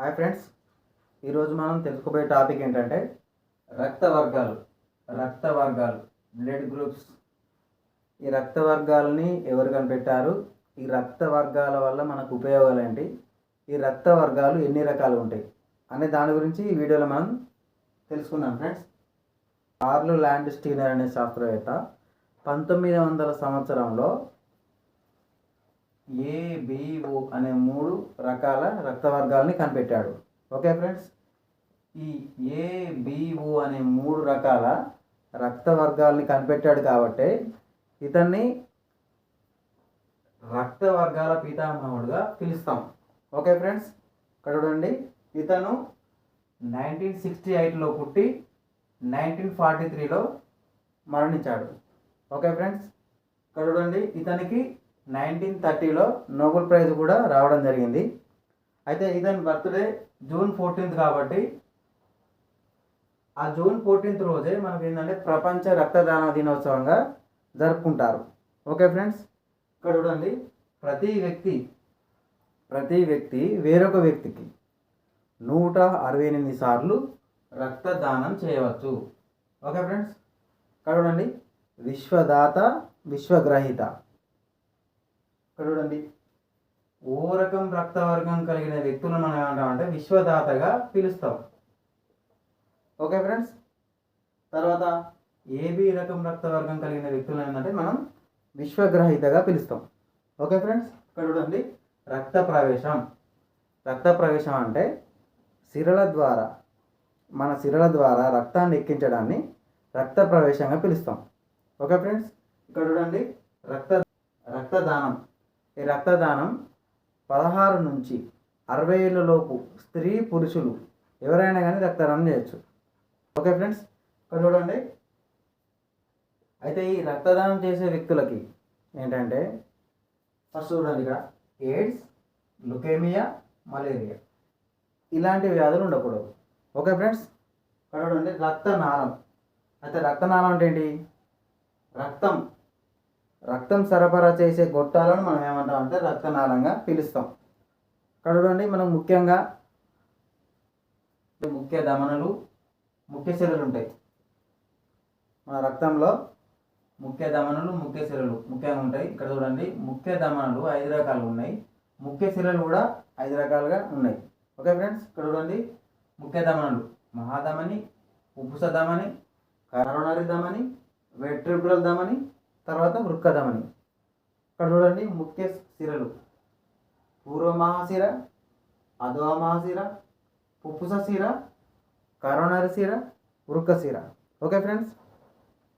Hi friends ఈరోజు మనం తెలుసుకోబోయే టాపిక్ ఏంటంటే రక్త వర్గాలు రక్త వర్గాలు బ్లడ్ గ్రూప్స్. ఈ రక్త వర్గాలని ఎవరు కనిపెట్టారు? ఈ రక్త వర్గాల వల్ల మనకు ఉపయోగాలు ఏంటి? ఈ రక్త వర్గాలు ఎన్ని రకాలు ఉంటాయి? అనే దాని గురించి ఈ వీడియోలో మనం తెలుసుకుందాం ఫ్రెండ్స్. కార్లు ల్యాండ్ స్టీనర్ అనే శాస్త్రవేత్త పంతొమ్మిది వందల సంవత్సరంలో ఏబిఓ అనే మూడు రకాల రక్త వర్గాలని కనిపెట్టాడు. Okay friends? ఈ ఏబిఓ అనే మూడు రకాల రక్త వర్గాలని కనిపెట్టాడు కాబట్టి ఇతన్ని రక్త వర్గాల పీతామహుడుగా పిలుస్తాం. Okay friends? ఇక్కడ చూడండి. ఇతను నైన్టీన్ సిక్స్టీ ఎయిట్లో పుట్టి నైన్టీన్ ఫార్టీ త్రీలో మరణించాడు. Okay friends? ఇక్కడ చూడండి. ఇతనికి నైన్టీన్ థర్టీలో నోబెల్ ప్రైజ్ కూడా రావడం జరిగింది. అయితే ఇతని బర్త్డే జూన్ ఫోర్టీన్త్ కాబట్టి ఆ జూన్ ఫోర్టీన్త్ రోజే మనకి ఏంటంటే ప్రపంచ రక్తదాన దినోత్సవంగా జరుపుకుంటారు. ఓకే ఫ్రెండ్స్ ఇక్కడ చూడండి ప్రతి వ్యక్తి ప్రతి వ్యక్తి వేరొక వ్యక్తికి నూట అరవై ఎనిమిది సార్లు రక్తదానం చేయవచ్చు. ఓకే ఫ్రెండ్స్ ఇక్కడ చూడండి విశ్వదాత విశ్వగ్రహీత. ఇక్కడ చూడండి. ఓ రకం రక్తవర్గం కలిగిన వ్యక్తులను మనం ఏమంటామంటే విశ్వదాతగా పిలుస్తాం. Okay friends? తర్వాత ఏబి రకం రక్తవర్గం కలిగిన వ్యక్తులను ఏంటంటే మనం విశ్వగ్రహీతగా పిలుస్తాం. Okay friends? ఇక్కడ చూడండి. రక్త ప్రవేశం. రక్త ప్రవేశం అంటే సిరల ద్వారా మన సిరల ద్వారా రక్తాన్ని ఎక్కించడాన్ని రక్త ప్రవేశంగా పిలుస్తాం. Okay friends? ఇక్కడ చూడండి. రక్త రక్తదానం. రక్తదానం పదహారు నుంచి అరవై ఏళ్ళలోపు స్త్రీ పురుషులు ఎవరైనా కానీ రక్తదానం చేయొచ్చు. ఓకే ఫ్రెండ్స్ ఇక్కడ చూడండి. అయితే ఈ రక్తదానం చేసే వ్యక్తులకి ఏంటంటే ఫస్ట్ చూడండి ఇక్కడ ఎయిడ్స్ లుకేమియా మలేరియా. ఇలాంటి వ్యాధులు ఉండకూడదు. ఓకే ఫ్రెండ్స్ ఇక్కడ చూడండి రక్తనాళం. అయితే రక్తనాళం అంటే ఏంటి? రక్తం. రక్తం సరఫరా చేసే గొట్టాలను మనం ఏమంటాం అంటే రక్తనాళంగా పిలుస్తాం. ఇక్కడ చూడండి మనం ముఖ్యంగా ముఖ్య ధమనులు ముఖ్య శిలలు ఉంటాయి. మన రక్తంలో ముఖ్య ధమనులు ముఖ్య శిలలు ముఖ్యంగా ఉంటాయి. ఇక్కడ చూడండి ముఖ్య ధమనులు ఐదు రకాలు ఉన్నాయి. ముఖ్య శిలలు కూడా ఐదు రకాలుగా ఉన్నాయి. ఓకే ఫ్రెండ్స్ ఇక్కడ చూడండి ముఖ్య ధమనులు మహాధమని ఉపుస ధమని కరోనరి ధమని వెట్రిబులర్ ధమని తర్వాత వృక్క ఇక్కడ చూడండి ముఖ్య సిరలు. పూర్వ మహాశిర అధోవ మహాశిర పుప్పుస శిర కరోనరీ శిర వృక్క శిర ఓకే ఫ్రెండ్స్?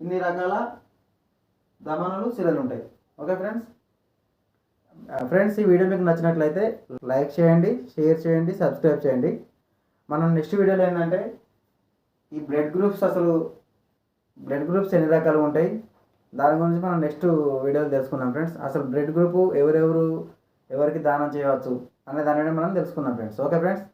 ఇన్ని రకాల దమనలు శిరలు ఉంటాయి ఓకే ఫ్రెండ్స్? ఫ్రెండ్స్ ఈ వీడియో మీకు నచ్చినట్లయితే లైక్ చేయండి షేర్ చేయండి సబ్స్క్రైబ్ చేయండి. మనం నెక్స్ట్ వీడియోలో ఏంటంటే ఈ బ్లడ్ గ్రూప్స్ అసలు బ్లడ్ గ్రూప్స్ ఎన్ని రకాలు ఉంటాయి? దాని గురించి మనం నెక్స్ట్ వీడియోలో తెలుసుకుందాం ఫ్రెండ్స్ అసలు బ్లడ్ గ్రూప్ ఎవరెవరు ఎవరికి దానం చేయవచ్చు అనే దాని మనం తెలుసుకుందాం ఫ్రెండ్స్ ఓకే ఫ్రెండ్స్